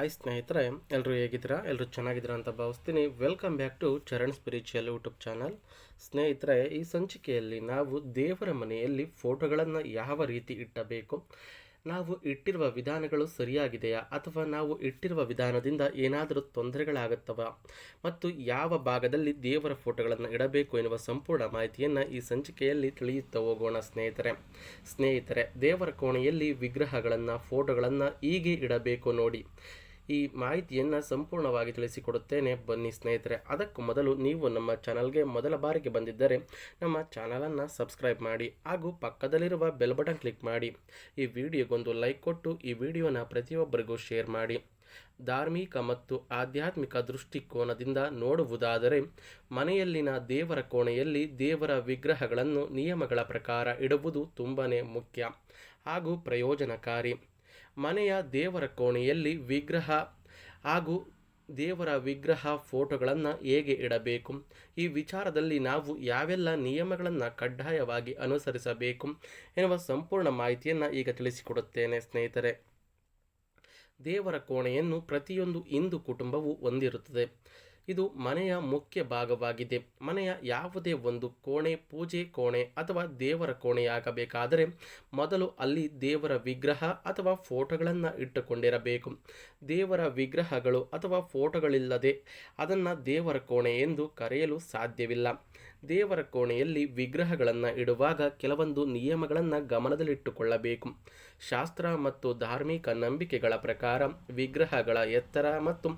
Hi ಸ್ನೇಹಿತರೆ ಎಲ್ಲರೂ ಹೇಗಿದ್ದೀರಾ? ಎಲ್ಲರೂ ಚೆನ್ನಾಗಿದ್ದೀರಾ ಅಂತ ಭಾವಿಸ್ತೀನಿ. Welcome back to Charan spiritual YouTube channel ಸ್ನೇಹಿತರೆ, ಈ ಸಂಚಿಕೆಯಲ್ಲಿ ನಾವು ದೇವರ ಮನೆಯಲ್ಲಿ ಫೋಟೋಗಳನ್ನು ಯಾವ ರೀತಿ ಇಟ್ಟಬೇಕು, ನಾವು ಇಟ್ಟಿರುವ ವಿಧಾನಗಳು ಸರಿಯಾಗಿದೆಯಾ, ಅಥವಾ ನಾವು ಇಟ್ಟಿರುವ ವಿಧಾನದಿಂದ ಏನಾದರೂ ತೊಂದರೆಗಳಾಗುತ್ತವಾ, ಮತ್ತು ಯಾವ ಭಾಗದಲ್ಲಿ ದೇವರ ಫೋಟೋಗಳನ್ನು ಇಡಬೇಕು ಎನ್ನುವ ಸಂಪೂರ್ಣ ಮಾಹಿತಿಯನ್ನು ಈ ಸಂಚಿಕೆಯಲ್ಲಿ ತಿಳಿಯುತ್ತಾ ಹೋಗೋಣ ಸ್ನೇಹಿತರೆ. ಸ್ನೇಹಿತರೆ, ದೇವರ ಕೋಣೆಯಲ್ಲಿ ವಿಗ್ರಹಗಳನ್ನು ಫೋಟೋಗಳನ್ನು ಹೀಗೆ ಇಡಬೇಕು ನೋಡಿ. ಈ ಮಾಹಿತಿಯನ್ನು ಸಂಪೂರ್ಣವಾಗಿ ತಿಳಿಸಿಕೊಡುತ್ತೇನೆ. ಬನ್ನಿ ಸ್ನೇಹಿತರೆ, ಅದಕ್ಕೂ ಮೊದಲು ನೀವು ನಮ್ಮ ಚಾನಲ್ಗೆ ಮೊದಲ ಬಾರಿಗೆ ಬಂದಿದ್ದರೆ ನಮ್ಮ ಚಾನಲನ್ನು ಸಬ್ಸ್ಕ್ರೈಬ್ ಮಾಡಿ ಹಾಗೂ ಪಕ್ಕದಲ್ಲಿರುವ ಬೆಲ್ ಬಟನ್ ಕ್ಲಿಕ್ ಮಾಡಿ. ಈ ವಿಡಿಯೋಗೊಂದು ಲೈಕ್ ಕೊಟ್ಟು ಈ ವಿಡಿಯೋನ ಪ್ರತಿಯೊಬ್ಬರಿಗೂ ಶೇರ್ ಮಾಡಿ. ಧಾರ್ಮಿಕ ಮತ್ತು ಆಧ್ಯಾತ್ಮಿಕ ದೃಷ್ಟಿಕೋನದಿಂದ ನೋಡುವುದಾದರೆ, ಮನೆಯಲ್ಲಿನ ದೇವರ ಕೋಣೆಯಲ್ಲಿ ದೇವರ ವಿಗ್ರಹಗಳನ್ನು ನಿಯಮಗಳ ಪ್ರಕಾರ ಇಡುವುದು ತುಂಬಾ ಮುಖ್ಯ ಹಾಗೂ ಪ್ರಯೋಜನಕಾರಿ. ಮನೆಯ ದೇವರ ಕೋಣೆಯಲ್ಲಿ ವಿಗ್ರಹ ಹಾಗೂ ದೇವರ ವಿಗ್ರಹ ಫೋಟೋಗಳನ್ನು ಹೇಗೆ ಇಡಬೇಕು? ಈ ವಿಚಾರದಲ್ಲಿ ನಾವು ಯಾವೆಲ್ಲ ನಿಯಮಗಳನ್ನು ಕಡ್ಡಾಯವಾಗಿ ಅನುಸರಿಸಬೇಕು ಎನ್ನುವ ಸಂಪೂರ್ಣ ಮಾಹಿತಿಯನ್ನು ಈಗ ತಿಳಿಸಿಕೊಡುತ್ತೇನೆ ಸ್ನೇಹಿತರೆ. ದೇವರ ಕೋಣೆಯನ್ನು ಪ್ರತಿಯೊಂದು ಹಿಂದೂ ಕುಟುಂಬವು ಹೊಂದಿರುತ್ತದೆ. ಇದು ಮನೆಯ ಮುಖ್ಯ ಭಾಗವಾಗಿದೆ. ಮನೆಯ ಯಾವುದೇ ಒಂದು ಕೋಣೆ, ಪೂಜೆ ಕೋಣೆ ಅಥವಾ ದೇವರ ಕೋಣೆಯಾಗಬೇಕಾದರೆ ಮೊದಲು ಅಲ್ಲಿ ದೇವರ ವಿಗ್ರಹ ಅಥವಾ ಫೋಟೋಗಳನ್ನು ಇಟ್ಟುಕೊಂಡಿರಬೇಕು. ದೇವರ ವಿಗ್ರಹಗಳು ಅಥವಾ ಫೋಟೋಗಳಿಲ್ಲದೆ ಅದನ್ನು ದೇವರ ಕೋಣೆ ಎಂದು ಕರೆಯಲು ಸಾಧ್ಯವಿಲ್ಲ. ದೇವರ ಕೋಣೆಯಲ್ಲಿ ವಿಗ್ರಹಗಳನ್ನು ಇಡುವಾಗ ಕೆಲವೊಂದು ನಿಯಮಗಳನ್ನು ಗಮನದಲ್ಲಿಟ್ಟುಕೊಳ್ಳಬೇಕು. ಶಾಸ್ತ್ರ ಮತ್ತು ಧಾರ್ಮಿಕ ನಂಬಿಕೆಗಳ ಪ್ರಕಾರ ವಿಗ್ರಹಗಳ ಎತ್ತರ ಮತ್ತು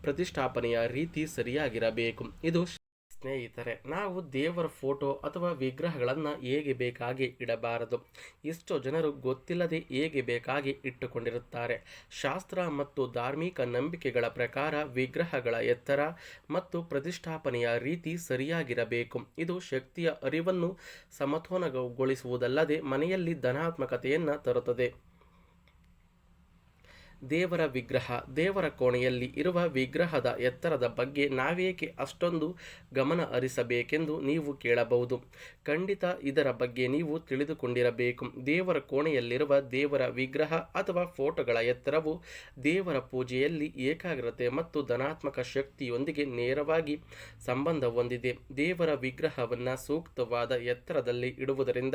ಪ್ರತಿಷ್ಠಾಪನೆಯ ರೀತಿ ಸರಿಯಾಗಿರಬೇಕು. ಇದು ಸ್ನೇಹಿತರೆ, ನಾವು ದೇವರ ಫೋಟೋ ಅಥವಾ ವಿಗ್ರಹಗಳನ್ನು ಹೇಗೆ ಬೇಕಾಗಿ ಇಡಬಾರದು? ಎಷ್ಟೋ ಜನರು ಗೊತ್ತಿಲ್ಲದೆ ಹೇಗೆ ಬೇಕಾಗಿ ಇಟ್ಟುಕೊಂಡಿರುತ್ತಾರೆ? ಶಾಸ್ತ್ರ ಮತ್ತು ಧಾರ್ಮಿಕ ನಂಬಿಕೆಗಳ ಪ್ರಕಾರ ವಿಗ್ರಹಗಳ ಎತ್ತರ ಮತ್ತು ಪ್ರತಿಷ್ಠಾಪನೆಯ ರೀತಿ ಸರಿಯಾಗಿರಬೇಕು. ಇದು ಶಕ್ತಿಯ ಅರಿವನ್ನು ಸಮತೋಲನಗೊಳಿಸುವುದಲ್ಲದೆ ಮನೆಯಲ್ಲಿ ಧನಾತ್ಮಕತೆಯನ್ನು ತರುತ್ತದೆ. ದೇವರ ವಿಗ್ರಹ, ದೇವರ ಕೋಣೆಯಲ್ಲಿ ಇರುವ ವಿಗ್ರಹದ ಎತ್ತರದ ಬಗ್ಗೆ ನಾವೇಕೆ ಅಷ್ಟೊಂದು ಗಮನ ಹರಿಸಬೇಕೆಂದು ನೀವು ಕೇಳಬಹುದು. ಖಂಡಿತ ಇದರ ಬಗ್ಗೆ ನೀವು ತಿಳಿದುಕೊಂಡಿರಬೇಕು. ದೇವರ ಕೋಣೆಯಲ್ಲಿರುವ ದೇವರ ವಿಗ್ರಹ ಅಥವಾ ಫೋಟೋಗಳ ಎತ್ತರವು ದೇವರ ಪೂಜೆಯಲ್ಲಿ ಏಕಾಗ್ರತೆ ಮತ್ತು ಧನಾತ್ಮಕ ಶಕ್ತಿಯೊಂದಿಗೆ ನೇರವಾಗಿ ಸಂಬಂಧ ಹೊಂದಿದೆ. ದೇವರ ವಿಗ್ರಹವನ್ನು ಸೂಕ್ತವಾದ ಎತ್ತರದಲ್ಲಿ ಇಡುವುದರಿಂದ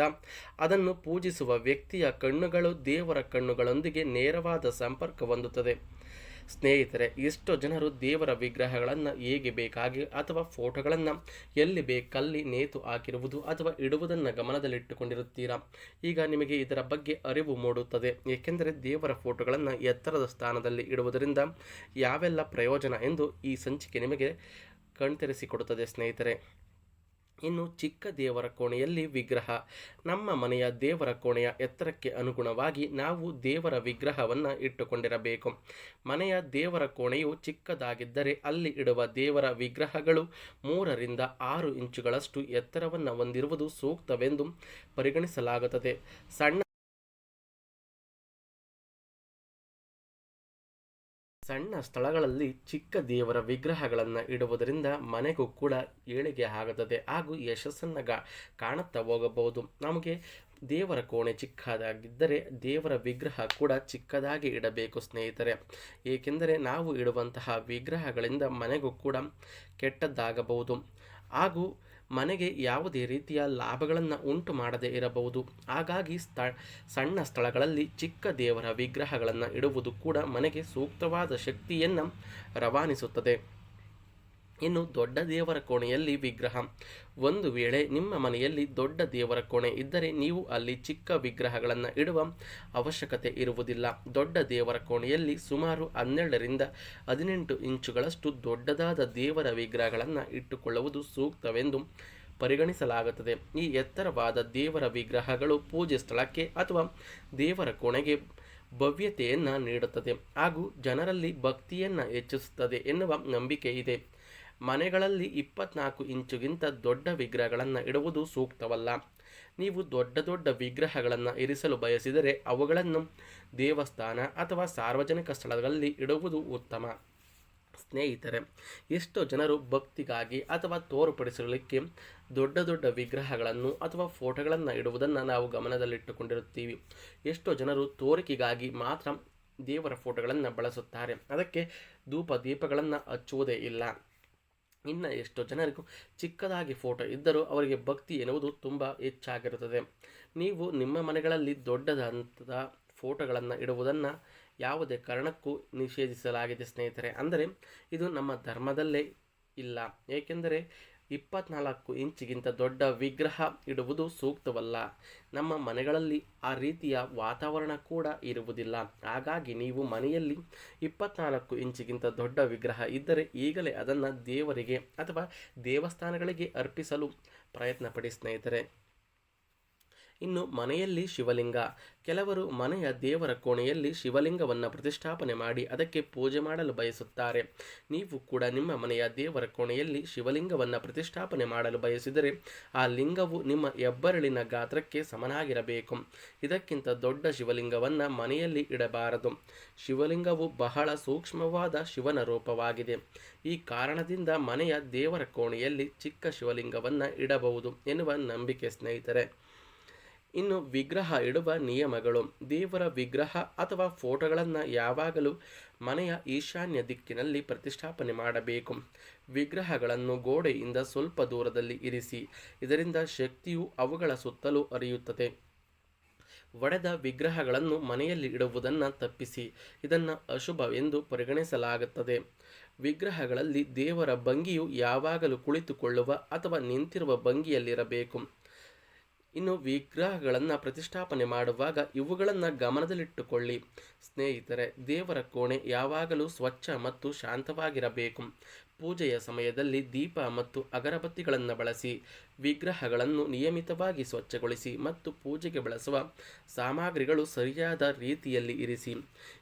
ಅದನ್ನು ಪೂಜಿಸುವ ವ್ಯಕ್ತಿಯ ಕಣ್ಣುಗಳು ದೇವರ ಕಣ್ಣುಗಳೊಂದಿಗೆ ನೇರವಾದ ಸಂಪರ್ಕ ಹೊಂದುತ್ತದೆ. ಸ್ನೇಹಿತರೆ, ಎಷ್ಟೋ ಜನರು ದೇವರ ವಿಗ್ರಹಗಳನ್ನು ಹೇಗೆ ಬೇಕಾಗಿ ಅಥವಾ ಫೋಟೋಗಳನ್ನು ಎಲ್ಲಿ ಬೇಕಲ್ಲಿ ನೇತು ಹಾಕಿರುವುದು ಅಥವಾ ಇಡುವುದನ್ನು ಗಮನದಲ್ಲಿಟ್ಟುಕೊಂಡಿರುತ್ತೀರಾ? ಈಗ ನಿಮಗೆ ಇದರ ಬಗ್ಗೆ ಅರಿವು ಮೂಡುತ್ತದೆ. ಏಕೆಂದರೆ ದೇವರ ಫೋಟೋಗಳನ್ನು ಎತ್ತರದ ಸ್ಥಾನದಲ್ಲಿ ಇಡುವುದರಿಂದ ಯಾವೆಲ್ಲ ಪ್ರಯೋಜನ ಎಂದು ಈ ಸಂಚಿಕೆ ನಿಮಗೆ ಕಣ್ತೆರೆಸಿಕೊಡುತ್ತದೆ ಸ್ನೇಹಿತರೆ. ಇನ್ನು ಚಿಕ್ಕ ದೇವರ ಕೋಣೆಯಲ್ಲಿ ವಿಗ್ರಹ. ನಮ್ಮ ಮನೆಯ ದೇವರ ಕೋಣೆಯ ಎತ್ತರಕ್ಕೆ ಅನುಗುಣವಾಗಿ ನಾವು ದೇವರ ವಿಗ್ರಹವನ್ನು ಇಟ್ಟುಕೊಂಡಿರಬೇಕು. ಮನೆಯ ದೇವರ ಕೋಣೆಯು ಚಿಕ್ಕದಾಗಿದ್ದರೆ ಅಲ್ಲಿ ಇಡುವ ದೇವರ ವಿಗ್ರಹಗಳು ಮೂರರಿಂದ ಆರು ಇಂಚುಗಳಷ್ಟು ಎತ್ತರವನ್ನು ಹೊಂದಿರುವುದು ಸೂಕ್ತವೆಂದು ಪರಿಗಣಿಸಲಾಗುತ್ತದೆ. ಸಣ್ಣ ಸಣ್ಣ ಸ್ಥಳಗಳಲ್ಲಿ ಚಿಕ್ಕ ದೇವರ ವಿಗ್ರಹಗಳನ್ನು ಇಡುವುದರಿಂದ ಮನೆಗೂ ಕೂಡ ಏಳಿಗೆ ಆಗುತ್ತದೆ ಹಾಗೂ ಯಶಸ್ಸನ್ನು ಗಾ ಕಾಣುತ್ತಾ ಹೋಗಬಹುದು. ನಮಗೆ ದೇವರ ಕೋಣೆ ಚಿಕ್ಕದಾಗಿದ್ದರೆ ದೇವರ ವಿಗ್ರಹ ಕೂಡ ಚಿಕ್ಕದಾಗಿ ಇಡಬೇಕು ಸ್ನೇಹಿತರೆ. ಏಕೆಂದರೆ ನಾವು ಇಡುವಂತಹ ವಿಗ್ರಹಗಳಿಂದ ಮನೆಗೂ ಕೂಡ ಕೆಟ್ಟದ್ದಾಗಬಹುದು. ಹಾಗೂ ಮನೆಗೆ ಯಾವುದೇ ರೀತಿಯ ಲಾಭಗಳನ್ನು ಉಂಟು ಮಾಡದೇ ಇರಬಹುದು. ಹಾಗಾಗಿ ಸ್ಥ ಸಣ್ಣ ಸ್ಥಳಗಳಲ್ಲಿ ಚಿಕ್ಕ ದೇವರ ವಿಗ್ರಹಗಳನ್ನು ಇಡುವುದು ಕೂಡ ಮನೆಗೆ ಸೂಕ್ತವಾದ ಶಕ್ತಿಯನ್ನು ರವಾನಿಸುತ್ತದೆ. ಇನ್ನು ದೊಡ್ಡ ದೇವರ ಕೋಣೆಯಲ್ಲಿ ವಿಗ್ರಹ. ಒಂದು ವೇಳೆ ನಿಮ್ಮ ಮನೆಯಲ್ಲಿ ದೊಡ್ಡ ದೇವರ ಕೋಣೆ ಇದ್ದರೆ ನೀವು ಅಲ್ಲಿ ಚಿಕ್ಕ ವಿಗ್ರಹಗಳನ್ನು ಇಡುವ ಅವಶ್ಯಕತೆ ಇರುವುದಿಲ್ಲ. ದೊಡ್ಡ ದೇವರ ಕೋಣೆಯಲ್ಲಿ ಸುಮಾರು ಹನ್ನೆರಡರಿಂದ ಹದಿನೆಂಟು ಇಂಚುಗಳಷ್ಟು ದೊಡ್ಡದಾದ ದೇವರ ವಿಗ್ರಹಗಳನ್ನು ಇಟ್ಟುಕೊಳ್ಳುವುದು ಸೂಕ್ತವೆಂದು ಪರಿಗಣಿಸಲಾಗುತ್ತದೆ. ಈ ಎತ್ತರವಾದ ದೇವರ ವಿಗ್ರಹಗಳು ಪೂಜೆ ಸ್ಥಳಕ್ಕೆ ಅಥವಾ ದೇವರ ಕೋಣೆಗೆ ಭವ್ಯತೆಯನ್ನು ನೀಡುತ್ತದೆ. ಹಾಗೂ ಜನರಲ್ಲಿ ಭಕ್ತಿಯನ್ನು ಹೆಚ್ಚಿಸುತ್ತದೆ ಎನ್ನುವ ನಂಬಿಕೆ ಇದೆ. ಮನೆಗಳಲ್ಲಿ ಇಪ್ಪತ್ನಾಲ್ಕು ಇಂಚುಗಿಂತ ದೊಡ್ಡ ವಿಗ್ರಹಗಳನ್ನು ಇಡುವುದು ಸೂಕ್ತವಲ್ಲ. ನೀವು ದೊಡ್ಡ ದೊಡ್ಡ ವಿಗ್ರಹಗಳನ್ನು ಇರಿಸಲು ಬಯಸಿದರೆ ಅವುಗಳನ್ನು ದೇವಸ್ಥಾನ ಅಥವಾ ಸಾರ್ವಜನಿಕ ಸ್ಥಳಗಳಲ್ಲಿ ಇಡುವುದು ಉತ್ತಮ. ಸ್ನೇಹಿತರೆ, ಎಷ್ಟೋ ಜನರು ಭಕ್ತಿಗಾಗಿ ಅಥವಾ ತೋರ್ಪಡಿಸಲಿಕ್ಕೆ ದೊಡ್ಡ ದೊಡ್ಡ ವಿಗ್ರಹಗಳನ್ನು ಅಥವಾ ಫೋಟೋಗಳನ್ನು ಇಡುವುದನ್ನು ನಾವು ಗಮನದಲ್ಲಿಟ್ಟುಕೊಂಡಿರುತ್ತೀವಿ. ಎಷ್ಟೋ ಜನರು ತೋರಿಕೆಗಾಗಿ ಮಾತ್ರ ದೇವರ ಫೋಟೋಗಳನ್ನು ಬಳಸುತ್ತಾರೆ. ಅದಕ್ಕೆ ಧೂಪ ದೀಪಗಳನ್ನು ಹಚ್ಚುವುದೇ ಇಲ್ಲ. ಇನ್ನು ಎಷ್ಟೋ ಜನರಿಗೂ ಚಿಕ್ಕದಾಗಿ ಫೋಟೋ ಇದ್ದರೂ ಅವರಿಗೆ ಭಕ್ತಿ ಎನ್ನುವುದು ತುಂಬ ಹೆಚ್ಚಾಗಿರುತ್ತದೆ. ನೀವು ನಿಮ್ಮ ಮನೆಗಳಲ್ಲಿ ದೊಡ್ಡದಂಥದ ಫೋಟೋಗಳನ್ನು ಇಡುವುದನ್ನು ಯಾವುದೇ ಕಾರಣಕ್ಕೂ ನಿಷೇಧಿಸಲಾಗಿದೆ ಸ್ನೇಹಿತರೆ. ಅಂದರೆ ಇದು ನಮ್ಮ ಧರ್ಮದಲ್ಲೇ ಇಲ್ಲ. ಏಕೆಂದರೆ ಇಪ್ಪತ್ನಾಲ್ಕು ಇಂಚಿಗಿಂತ ದೊಡ್ಡ ವಿಗ್ರಹ ಇಡುವುದು ಸೂಕ್ತವಲ್ಲ. ನಮ್ಮ ಮನೆಗಳಲ್ಲಿ ಆ ರೀತಿಯ ವಾತಾವರಣ ಕೂಡ ಇರುವುದಿಲ್ಲ. ಹಾಗಾಗಿ ನೀವು ಮನೆಯಲ್ಲಿ ಇಪ್ಪತ್ನಾಲ್ಕು ಇಂಚಿಗಿಂತ ದೊಡ್ಡ ವಿಗ್ರಹ ಇದ್ದರೆ ಈಗಲೇ ಅದನ್ನು ದೇವರಿಗೆ ಅಥವಾ ದೇವಸ್ಥಾನಗಳಿಗೆ ಅರ್ಪಿಸಲು ಪ್ರಯತ್ನಪಡಿ ಸ್ನೇಹಿತರೆ. ಇನ್ನು ಮನೆಯಲ್ಲಿ ಶಿವಲಿಂಗ. ಕೆಲವರು ಮನೆಯ ದೇವರ ಕೋಣೆಯಲ್ಲಿ ಶಿವಲಿಂಗವನ್ನು ಪ್ರತಿಷ್ಠಾಪನೆ ಮಾಡಿ ಅದಕ್ಕೆ ಪೂಜೆ ಮಾಡಲು ಬಯಸುತ್ತಾರೆ. ನೀವು ಕೂಡ ನಿಮ್ಮ ಮನೆಯ ದೇವರ ಕೋಣೆಯಲ್ಲಿ ಶಿವಲಿಂಗವನ್ನು ಪ್ರತಿಷ್ಠಾಪನೆ ಮಾಡಲು ಬಯಸಿದರೆ ಆ ಲಿಂಗವು ನಿಮ್ಮ ಹೆಬ್ಬರಳಿನ ಗಾತ್ರಕ್ಕೆ ಸಮನಾಗಿರಬೇಕು. ಇದಕ್ಕಿಂತ ದೊಡ್ಡ ಶಿವಲಿಂಗವನ್ನು ಮನೆಯಲ್ಲಿ ಇಡಬಾರದು. ಶಿವಲಿಂಗವು ಬಹಳ ಸೂಕ್ಷ್ಮವಾದ ಶಿವನ ರೂಪವಾಗಿದೆ. ಈ ಕಾರಣದಿಂದ ಮನೆಯ ದೇವರ ಕೋಣೆಯಲ್ಲಿ ಚಿಕ್ಕ ಶಿವಲಿಂಗವನ್ನು ಇಡಬಹುದು ಎನ್ನುವ ನಂಬಿಕೆ ಸ್ನೇಹಿತರೆ. ಇನ್ನು ವಿಗ್ರಹ ಇಡುವ ನಿಯಮಗಳು, ದೇವರ ವಿಗ್ರಹ ಅಥವಾ ಫೋಟೋಗಳನ್ನು ಯಾವಾಗಲೂ ಮನೆಯ ಈಶಾನ್ಯ ದಿಕ್ಕಿನಲ್ಲಿ ಪ್ರತಿಷ್ಠಾಪನೆ ಮಾಡಬೇಕು. ವಿಗ್ರಹಗಳನ್ನು ಗೋಡೆಯಿಂದ ಸ್ವಲ್ಪ ದೂರದಲ್ಲಿ ಇರಿಸಿ, ಇದರಿಂದ ಶಕ್ತಿಯು ಅವುಗಳ ಸುತ್ತಲೂ ಅರಿಯುತ್ತದೆ ಒಡೆದ ವಿಗ್ರಹಗಳನ್ನು ಮನೆಯಲ್ಲಿ ಇಡುವುದನ್ನು ತಪ್ಪಿಸಿ, ಇದನ್ನು ಅಶುಭವೆಂದು ಪರಿಗಣಿಸಲಾಗುತ್ತದೆ. ವಿಗ್ರಹಗಳಲ್ಲಿ ದೇವರ ಭಂಗಿಯು ಯಾವಾಗಲೂ ಕುಳಿತುಕೊಳ್ಳುವ ಅಥವಾ ನಿಂತಿರುವ ಭಂಗಿಯಲ್ಲಿರಬೇಕು. ಇನ್ನು ವಿಗ್ರಹಗಳನ್ನು ಪ್ರತಿಷ್ಠಾಪನೆ ಮಾಡುವಾಗ ಇವುಗಳನ್ನು ಗಮನದಲ್ಲಿಟ್ಟುಕೊಳ್ಳಿ. ಸ್ನೇಹಿತರೆ ದೇವರ ಕೋಣೆ ಯಾವಾಗಲೂ ಸ್ವಚ್ಛ ಮತ್ತು ಶಾಂತವಾಗಿರಬೇಕು. ಪೂಜೆಯ ಸಮಯದಲ್ಲಿ ದೀಪ ಮತ್ತು ಅಗರಬತ್ತಿಗಳನ್ನು ಬಳಸಿ, ವಿಗ್ರಹಗಳನ್ನು ನಿಯಮಿತವಾಗಿ ಸ್ವಚ್ಛಗೊಳಿಸಿ ಮತ್ತು ಪೂಜೆಗೆ ಬಳಸುವ ಸಾಮಗ್ರಿಗಳು ಸರಿಯಾದ ರೀತಿಯಲ್ಲಿ ಇರಿಸಿ,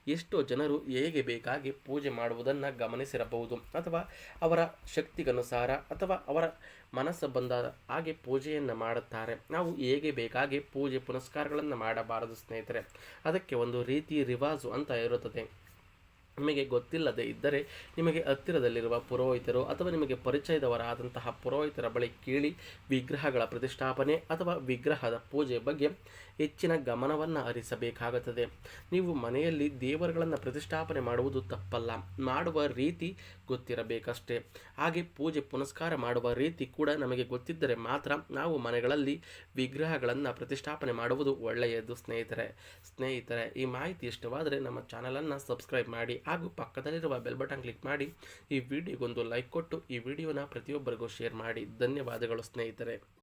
ಎಷ್ಟೋ ಜನರು ಹೇಗೆ ಬೇಕಾಗಿ ಪೂಜೆ ಮಾಡುವುದನ್ನು ಗಮನಿಸಿರಬಹುದು ಅಥವಾ ಅವರ ಶಕ್ತಿಗನುಸಾರ ಅಥವಾ ಅವರ ಮನಸ್ಸು ಬಂದ ಹಾಗೆ ಪೂಜೆಯನ್ನು ಮಾಡುತ್ತಾರೆ. ನಾವು ಹೇಗೆ ಬೇಕಾಗಿ ಪೂಜೆ ಪುನಸ್ಕಾರಗಳನ್ನು ಮಾಡಬಾರದು ಸ್ನೇಹಿತರೆ? ಅದಕ್ಕೆ ಒಂದು ರೀತಿ ರಿವಾಜು ಅಂತ ಇರುತ್ತದೆ. ನಿಮಗೆ ಗೊತ್ತಿಲ್ಲದೆ ಇದ್ದರೆ ನಿಮಗೆ ಹತ್ತಿರದಲ್ಲಿರುವ ಪುರೋಹಿತರು ಅಥವಾ ನಿಮಗೆ ಪರಿಚಯದವರಾದಂತಹ ಪುರೋಹಿತರ ಬಳಿ ಕೇಳಿ ವಿಗ್ರಹಗಳ ಪ್ರತಿಷ್ಠಾಪನೆ ಅಥವಾ ವಿಗ್ರಹದ ಪೂಜೆ ಬಗ್ಗೆ ಹೆಚ್ಚಿನ ಗಮನವನ್ನು ಹರಿಸಬೇಕಾಗುತ್ತದೆ. ನೀವು ಮನೆಯಲ್ಲಿ ದೇವರುಗಳನ್ನು ಪ್ರತಿಷ್ಠಾಪನೆ ಮಾಡುವುದು ತಪ್ಪಲ್ಲ. ಮಾಡುವ ರೀತಿ ಗೊತ್ತಿರಬೇಕಷ್ಟೇ. ಹಾಗೆ ಪೂಜೆ ಪುನಸ್ಕಾರ ಮಾಡುವ ರೀತಿ ಕೂಡ ನಮಗೆ ಗೊತ್ತಿದ್ದರೆ ಮಾತ್ರ ನಾವು ಮನೆಗಳಲ್ಲಿ ವಿಗ್ರಹಗಳನ್ನು ಪ್ರತಿಷ್ಠಾಪನೆ ಮಾಡುವುದು ಒಳ್ಳೆಯದು ಸ್ನೇಹಿತರೆ. ಸ್ನೇಹಿತರೆ, ಈ ಮಾಹಿತಿ ಇಷ್ಟವಾದರೆ ನಮ್ಮ ಚಾನಲನ್ನು ಸಬ್ಸ್ಕ್ರೈಬ್ ಮಾಡಿ ಹಾಗೂ ಪಕ್ಕದಲ್ಲಿರುವ ಬೆಲ್ ಬಟನ್ ಕ್ಲಿಕ್ ಮಾಡಿ ಈ ವಿಡಿಯೋಗೊಂದು ಲೈಕ್ ಕೊಟ್ಟು ಈ ವಿಡಿಯೋನ ಪ್ರತಿಯೊಬ್ಬರಿಗೂ ಶೇರ್ ಮಾಡಿ. ಧನ್ಯವಾದಗಳು ಸ್ನೇಹಿತರೆ.